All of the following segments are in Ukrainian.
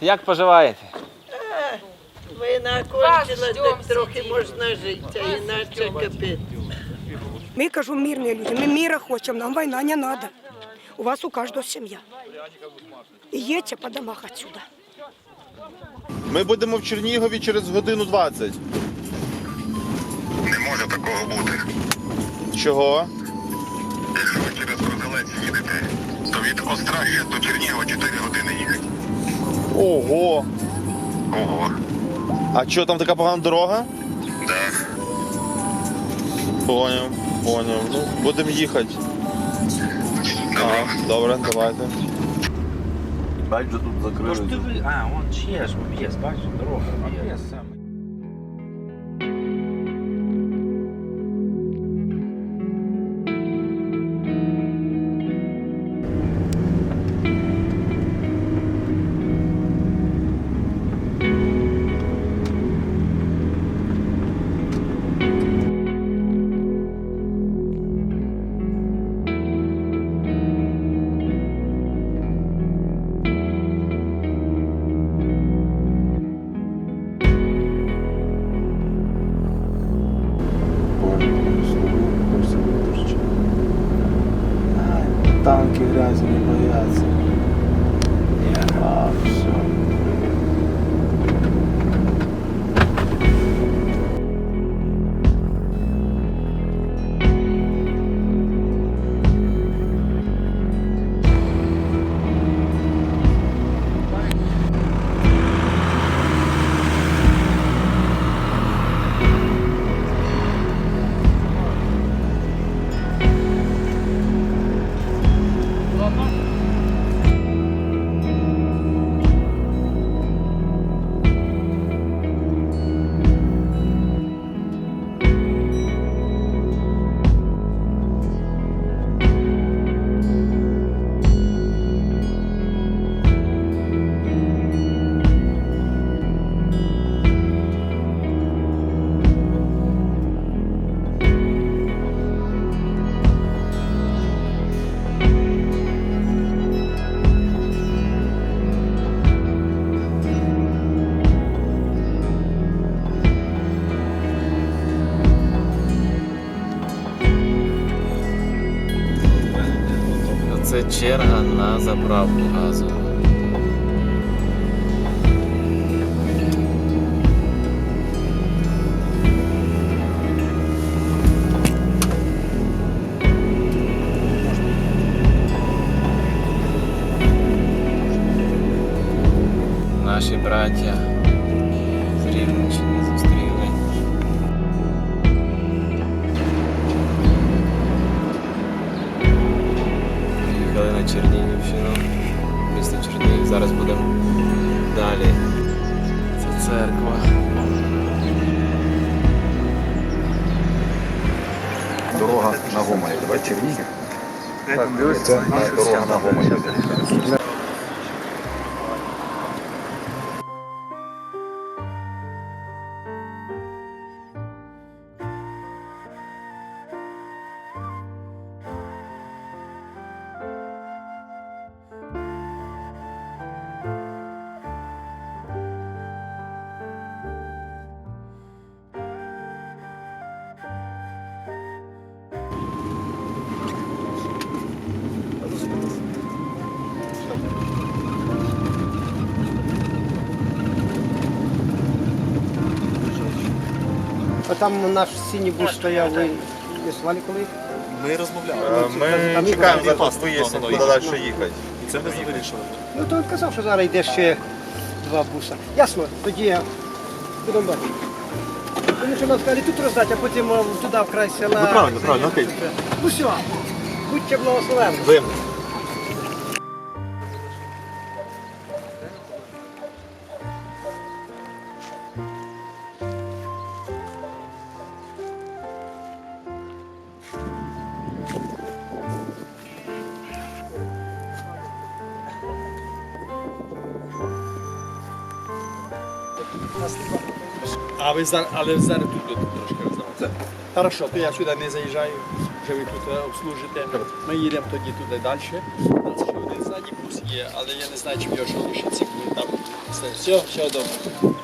як поживаєте? Війна кончилась, так трохи можна жити, а іначе капець. Мы, кажу, мирные люди, мы мира хотим, нам война не надо. У вас у каждого семья. И едьте по домах отсюда. Ми будемо в Чернігові через годину 20. Не може такого бути. Чого? Якщо ви через Козелець їдете, то від Остраща до Чернігова 4 години їхати. Ого. Ого. А що там така погана дорога? Да. Поняв, поняв. Ну, будемо їхати. Ага, добре, давайте. Бачу, тут закрили. Може ти. А, он ще ж, є, бачиш, дорога. Є саме. Це черга на заправку газу. Наші браття Приїхали на Чернігівщину, місто Чернігів. Зараз будемо далі. Це церква. Дорога на Гомель. Чернігів? Це дорога на Гомель. Там наш синій бус стояв, ви не коли? Ми чекаємо зараз вияснимо, куди далі їхати. Ну то він казав, що зараз йде ще два буса. Ясно, тоді я будемо бачити. Тому що нам сказали тут роздати, а потім е, туди в край села. Ну правильно, правильно, окей. Ну все, будьте благословені. А ви зараз, але зараз тут будете трошки роздавати. Хорошо, то я сюди не заїжджаю, вже ви тут е, обслужите. Ми їдемо тоді туди далі. Нас ще один задній бус є, але я не знаю, чи його ще лишиться, коли там все, все добре.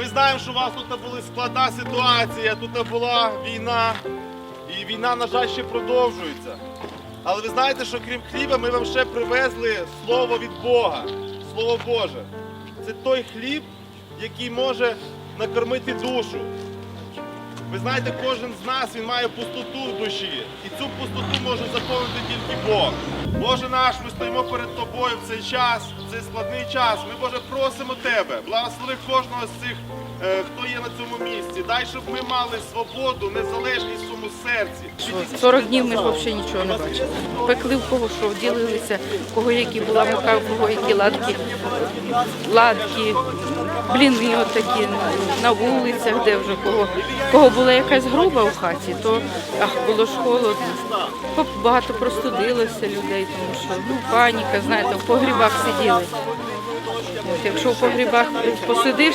Ми знаємо, що у вас тут була складна ситуація, тут була війна, і війна, на жаль, ще продовжується. Але ви знаєте, що крім хліба, ми вам ще привезли слово від Бога, Слово Боже. Це той хліб, який може накормити душу. Ви знаєте, кожен з нас він має пустоту в душі, і цю пустоту може заповнити тільки Бог. Боже наш, ми стоїмо перед тобою в цей час, цей складний час. Ми, Боже, просимо Тебе, благослови кожного з цих, е, хто є на цьому місці. Дай, щоб ми мали свободу, незалежність в своєму серці. 40 днів ми ж взагалі нічого не бачили. Пекли в кого що, ділилися, в кого які була мука, в кого які ладки, ладки, бліни отакі на вулицях, де вже кого. Кого була якась груба в хаті, то ах, було ж холодно. Багато простудилося людей, тому що ну, паніка, знаєте, в погрібах сиділи. От, якщо в погрібах посидиш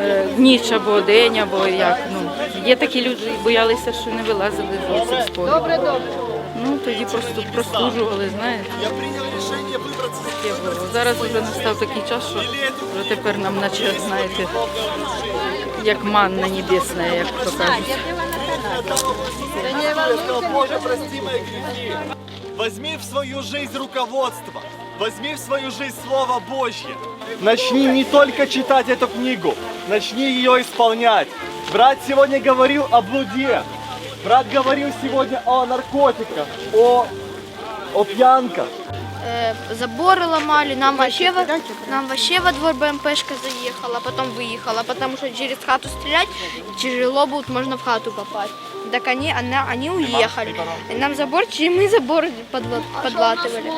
е, ніч або день, або як, ну, є такі люди, боялися, що не вилазили зовсім з. Добре, добре. Ну, тоді просто простужували, знаєте. Я прийняв рішення вибратися Таке було. Зараз вже настав такий час, що вже тепер нам наче, знаєте, як манна небесна, як то кажуть. Боже, прости мои грехи. Возьми в свою жизнь руководство. Возьми в свою жизнь Слово Божье. Начни не только читать эту книгу, начни ее исполнять. Брат сегодня говорил о блуде. Брат говорил сегодня о наркотиках, о, о пьянках. Э, заборы ломали, нам вообще, во, нам вообще во двор БМПшка заехала, потом выехала, потому что через хату стрелять тяжело будет, можно в хату попасть. Так они, она, они уехали. И нам забор, и мы забор подва- подлатывали.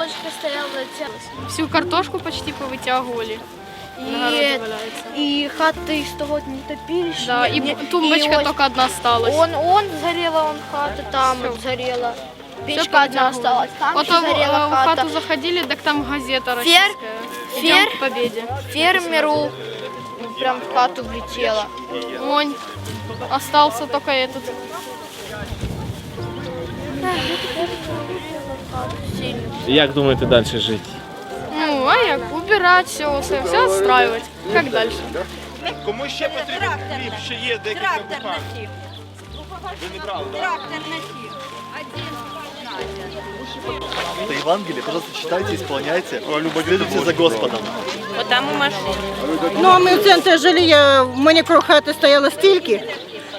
Всю картошку почти повитягували. И, и хаты из того не топили. Да, и тумбочка только одна осталась. Он, он сгорела, он хата, там сгорела. Печка одна осталась, там Вот еще в, сгорела в хата. хату заходили, так там газета Фер, российская. Идем фер. к победе. Фермеру прям в хату влетела. Монь. Остался только этот. Сильно. Як думаєте далі жити? Ну, а як? Убирать все, все, все отстраивать. Как дальше? Кому ще потрібен хліб? Ще є декілька буханок. Ви не брали, так? Это Евангелие, пожалуйста, читайте, исполняйте, следуйте за Господом. Ну а ми в центрі жили, я, в мене кров хати стояло стільки,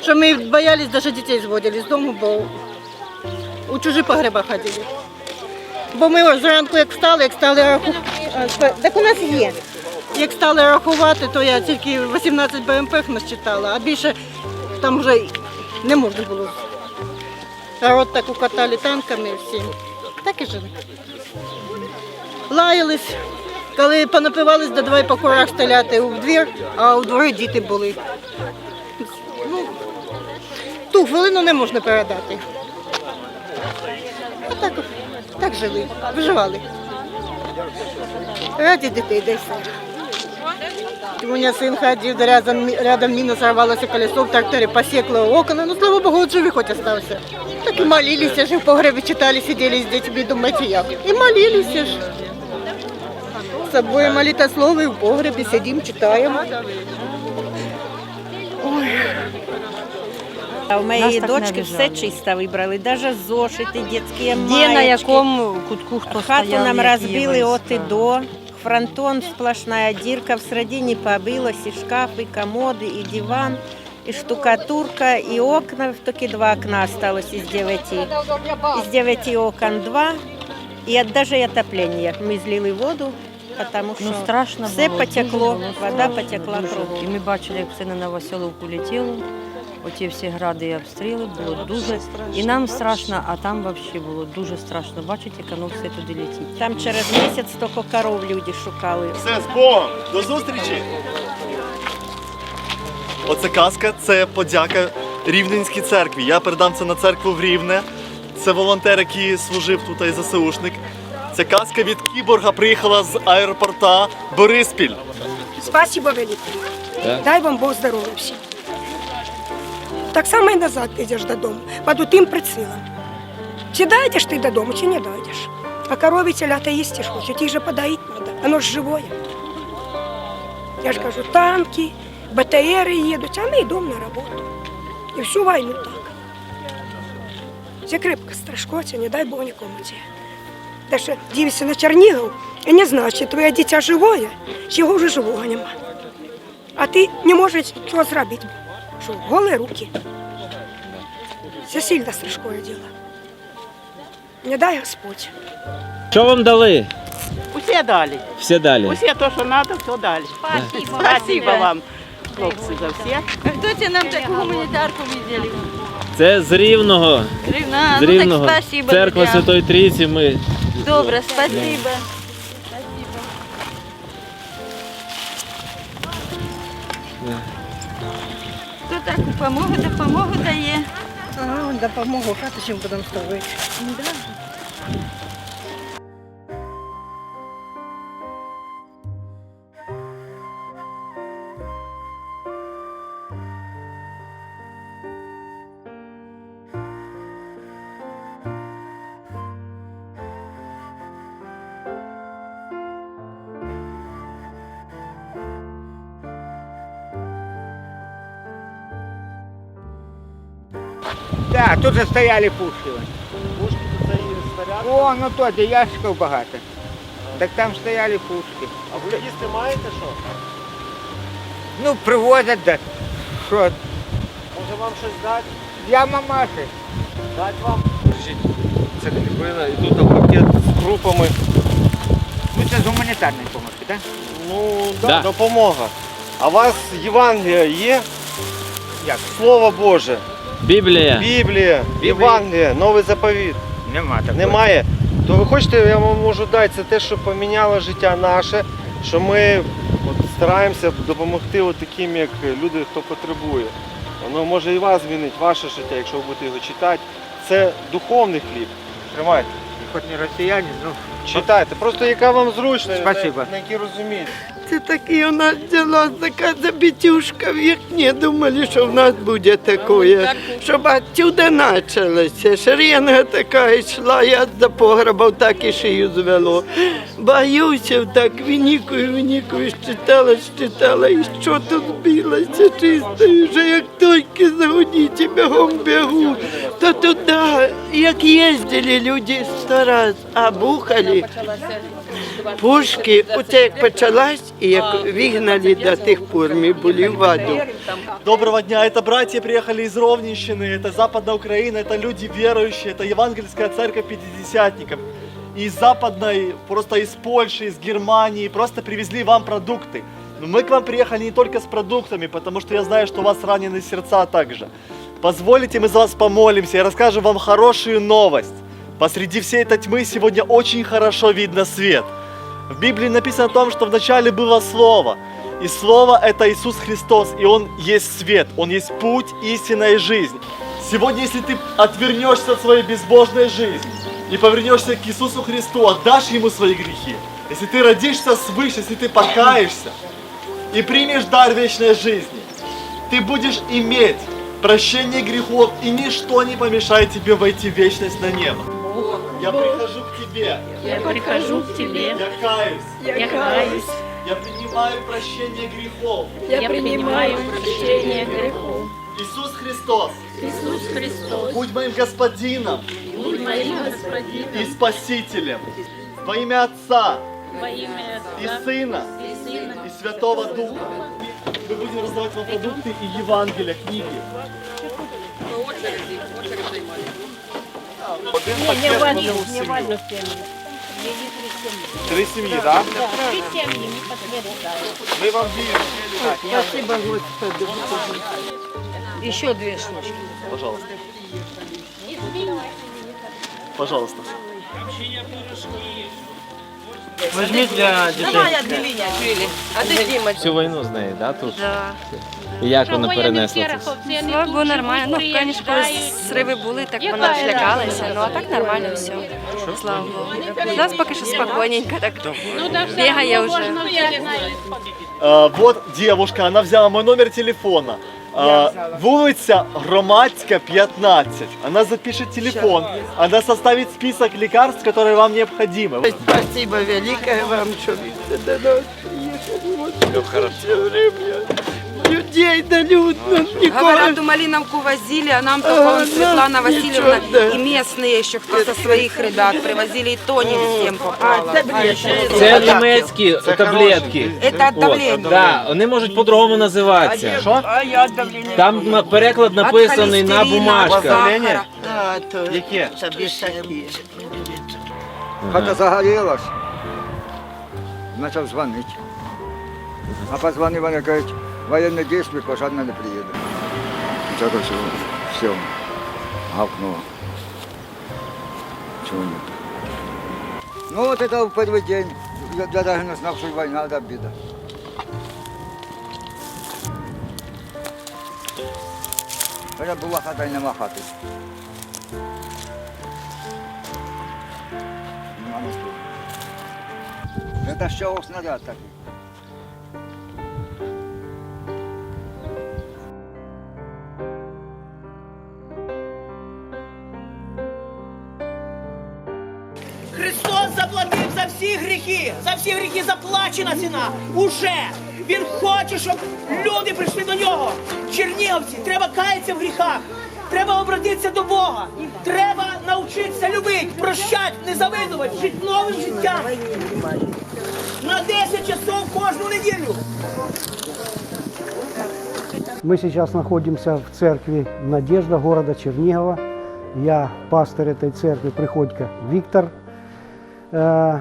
що ми боялись, навіть дітей зводили з дому, бо у чужі погреба ходили. Бо ми ось зранку як встали, як стали рахувати, так у нас є. Як стали рахувати, то я тільки 18 БМП насчитала, а більше там вже не можна було. Народ так укатали танками всі. Так і жили. Лаялись, коли понапивались, да давай по курах стріляти у двір, а у дворі діти були. Ну, ту хвилину не можна передати. А так, так жили, виживали. Раді дітей десь. У мене син ходив, да рядом, рядом міна сорвалося колесо в тракторі, посекло окна. Ну, слава Богу, от живий хоч остався. Так і молилися ж, в погребі читали, сиділи з дітьми, думаєте, як. І молилися ж. З собою молитослови в погребі сидимо, читаємо. А в моєї дочки все чисто вибрали, навіть зошити, дітські маєчки. Де на якому кутку хто Хату стояв, нам які розбили от і до. Фронтон сплошная дірка, в середині побилось і шкаф, і комоди, і диван, і штукатурка, і окна, тільки два окна осталось із дев'яти. Із дев'яти окон два, і от, даже отоплення. Ми злили воду, тому що Ну, страшно все було, потекло, вода потекла кругом. І ми бачили, як все на Новоселовку летіло. Оті всі гради і обстріли було дуже. І нам страшно, а там взагалі було дуже страшно. Бачите, як воно все туди летить. Там через місяць тільки коров люди шукали. Все, з Богом. До зустрічі. Оце казка, це подяка Рівненській церкві. Я передам це на церкву в Рівне. Це волонтер, який служив тут і ЗСУшник. Ця казка від кіборга приїхала з аеропорта Бориспіль. Спасибо велике. Дай вам Бог здоров'я всім. Так само і назад підеш додому, під тим прицілом. Чи дойдеш ти додому, чи не дойдеш. А корові телята їсти ж хочуть, їх же подоїть треба, воно ж живое. Я ж кажу, танки, БТРи їдуть, а ми йдемо на роботу. І всю війну так. Це крепко страшкоться, не дай Бог нікому це. Те, що дивишся на Чернігів, і не знаєш, чи твоє дитя живое, чи його вже живого нема. А ти не можеш чого зробити. Що, голі руки. Це сильно страшне діло. Не дай Господь. Що вам дали? Усе дали. Все дали. Усе то, що треба, все дали. Спасибо. Спасибо вам, хлопці, за все. Хто це нам таку гуманітарку виділи? Це з Рівного. Рівна, З ну так спасибо. Церква. Святої Трійці. Ми Добре, спасибо. Так допомогу, допомогу дає? Ага, допомогу, хату чим будемо ставити. Так, тут же стояли пушки. Пушки це і снаряди. О, ну то, де ящиків багато. Так там стояли пушки. А ви їсти маєте що? Ну, привозять, да. Що, Може вам щось дати? я мамаші. Дать вам? Це кріпина, і тут пакет з крупами. Ну, це з гуманітарної допомоги, так? Ну, да, Да. допомога. А у вас Євангелія є? Як? Слово Боже, Біблія. Біблія, Євангелія, Новий заповіт. Нема такого. Немає. То ви хочете, я вам можу дати це те, що поміняло життя наше, що ми от, стараємося допомогти от таким, як люди, хто потребує. Воно може і вас змінить, ваше життя, якщо ви будете його читати. Це духовний хліб. Тримайте. Хоч не росіяни, ну. Читайте. Просто яка вам зручна, Спасибо. на, на які розумієте. Це такі у нас діла, така забітюшка, як не думали, що в нас буде таке, щоб отсюда почалося. Шеренга така йшла, я за погребав так і шию звело. Боюся, так винікую, винікую, щитала, щитала, і що тут збилося чисто, і вже як тільки загодіть, бігом бігу, то туди, як їздили люди сто раз, а бухали. Пушки, оце як почалась, і як вигнали до тих пор, ми були в аду. Доброго дня, это братья приехали из Ровнищины, это Западная Украина, это люди верующие, это Евангельская церковь Пятидесятников. Из Западной, просто из Польши, из Германии, просто привезли вам продукты. Но мы к вам приехали не только с продуктами, потому что я знаю, что у вас ранены сердца также. Позволите, мы за вас помолимся и расскажем вам хорошую новость. Посреди всей этой тьмы сегодня очень хорошо видно свет. В Библии написано о том, что вначале было Слово. И Слово это Иисус Христос, и Он есть свет, Он есть путь, истина и жизнь. Сегодня, если ты отвернешься от своей безбожной жизни и повернешься к Иисусу Христу, отдашь Ему свои грехи, если ты родишься свыше, если ты покаешься и примешь дар вечной жизни, ты будешь иметь прощение грехов, и ничто не помешает тебе войти в вечность на небо. Я прихожу к тебе, Я прихожу к тебе, я каюсь, я каюсь, я принимаю прощение грехов. я принимаю прощение грехов. Иисус Христос, Иисус Христос, будь моим Господином будь моим Господином и Спасителем. Во имя Отца во имя и Отца Сына и Сына и Святого Духа. Мы будем раздавать вам продукты и Евангелия, книги. Один пакет на всю семью. Три семьи, да? Три семьи не подтверждают. Мы вам віримо. Спасибо, Господи. Еще две штучки. Пожалуйста. Пожалуйста. Візьміть для дітей. А де Діма? Всю війну з нею, да, тут? Да. І як вона перенесла це? Слава Богу, нормально. Ну, звісно, коли зриви були, так вона злякалася. Ну, а так нормально все. Слава Богу. У нас поки що спокійненько, так бігає вже. А, вот девушка, она взяла мой номер телефона. А, вулиця Громадська, 15. Она запишет телефон. Она составит список лекарств, которые вам необходимы. Спасибо великое вам, что вы до нас приехали. Вот все время. Людей да людно. Говорят, в Малиновку возили, а нам нам Светлана Васильевна ничего, да. и местные еще кто со своих ребят привозили, и то не всем попало. Це німецькі таблетки. Это давления. Да, вони можуть по-другому називатися. А я от. Там на- переклад написаний на холестерина, бумажках. то Яке? Хата загорелась. Начал звонить. А позвонив, вони кажуть, воєнне дійство, пожарна не приїде. Це все, все, гавкнуло. Чего нет? Ну вот это в первый день. Я, я даже не знал, что война, это обида. Хотя була хата і нема хати. Нема нічого. Это що снаряд такий. Христос заплатив за всі гріхи, за всі гріхи заплачена ціна. Уже він хоче, щоб люди прийшли до нього. Чернігівці, треба каятися в гріхах. Треба обратитися до Бога. Треба навчитися любити, прощати, не завидувати, жити новим життям. На 10 часов кожну неділю. Мы сейчас находимся в церкви Надежда города Чернигова. Я пастор этой церкви Приходько Виктор. Э,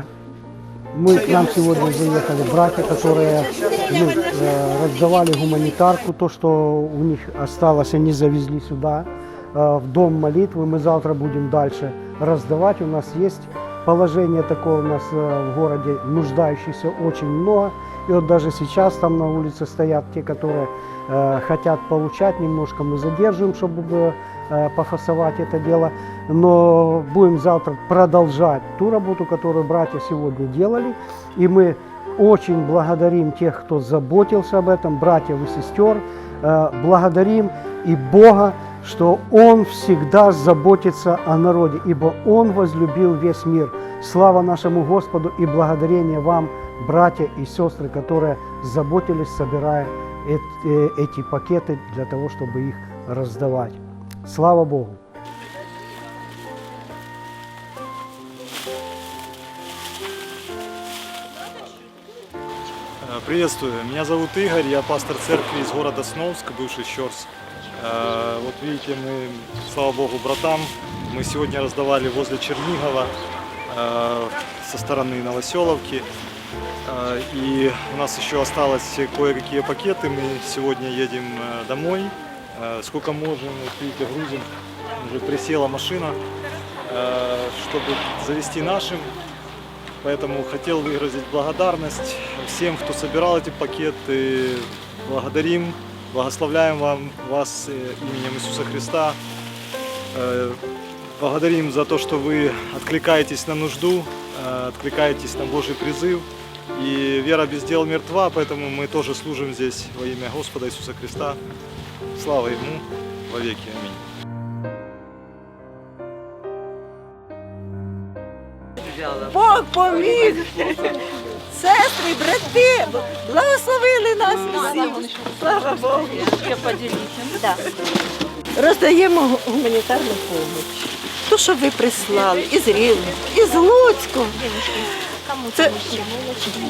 Мы к нам сегодня заехали братья, которые ну, э, раздавали гуманитарку, то, что у них осталось, они завезли сюда, э, в дом молитвы. Мы завтра будем дальше раздавать. У нас есть положение такое у нас э, в городе, нуждающихся очень много. И вот даже сейчас там на улице стоят те, которые э, хотят получать немножко. Мы задерживаем, чтобы э, пофасовать это дело. Но будем завтра продолжать ту работу, которую братья сегодня делали. И мы очень благодарим тех, кто заботился об этом, братьев и сестер. Э, благодарим и Бога, что Он всегда заботится о народе, ибо Он возлюбил весь мир. Слава нашему Господу и благодарение вам, братья и сестры, которые заботились, собирая э, эти пакеты для того, чтобы их раздавать. Слава Богу! Приветствую, меня зовут Игорь, я пастор церкви из города Сновск, бывший Щорс. Э, Вот видите, мы, слава богу, братам, мы сегодня раздавали возле Чернигова э, со стороны Новоселовки. Э, И у нас еще осталось кое-какие пакеты, мы сегодня едем э, домой. Э, Сколько можем, вот видите, грузим, уже присела машина, э, чтобы завести нашим. Поэтому хотел выразить благодарность всем, кто собирал эти пакеты. Благодарим, благословляем вам, вас э, именем Иисуса Христа. Э, Благодарим за то, что вы откликаетесь на нужду, э, откликаетесь на Божий призыв. И вера без дел мертва, поэтому мы тоже служим здесь во имя Господа Иисуса Христа. Слава Ему во веки. Аминь. Бог поміг. Сестри, брати, благословили нас всіх. Слава Богу. Да. Роздаємо гуманітарну допомогу. То, що ви прислали із Рівня, із Луцьку. Це,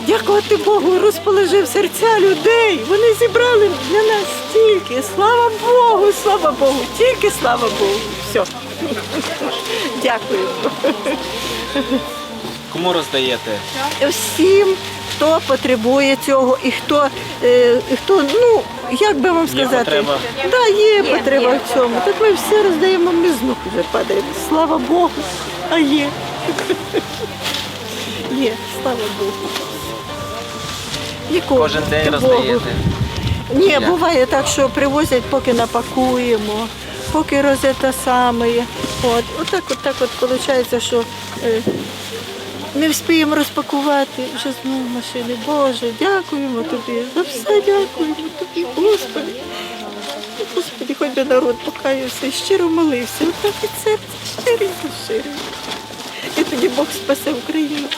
дякувати Богу, розположив серця людей. Вони зібрали для нас стільки. Слава Богу, слава Богу, тільки слава Богу. Все. Дякую. Кому роздаєте? всім, хто потребує цього і хто, е, хто ну, як би вам Є сказати, потреба? Да, є, потреба в цьому. Так ми все роздаємо, ми з ног вже падаємо. Слава Богу, а є. Є, слава Богу. Нікого. Кожен день Богу. роздаєте. Ні, Як? буває так, що привозять, поки напакуємо, поки розе те саме. От, отак, от так от виходить, що е, не встиємо розпакувати вже знову машини. Боже, дякуємо тобі. За все дякуємо тобі, Господи. Господи, хоч би народ покаявся щиро молився. Отак і серце щирий, щирий. І тоді Бог спасе Україну.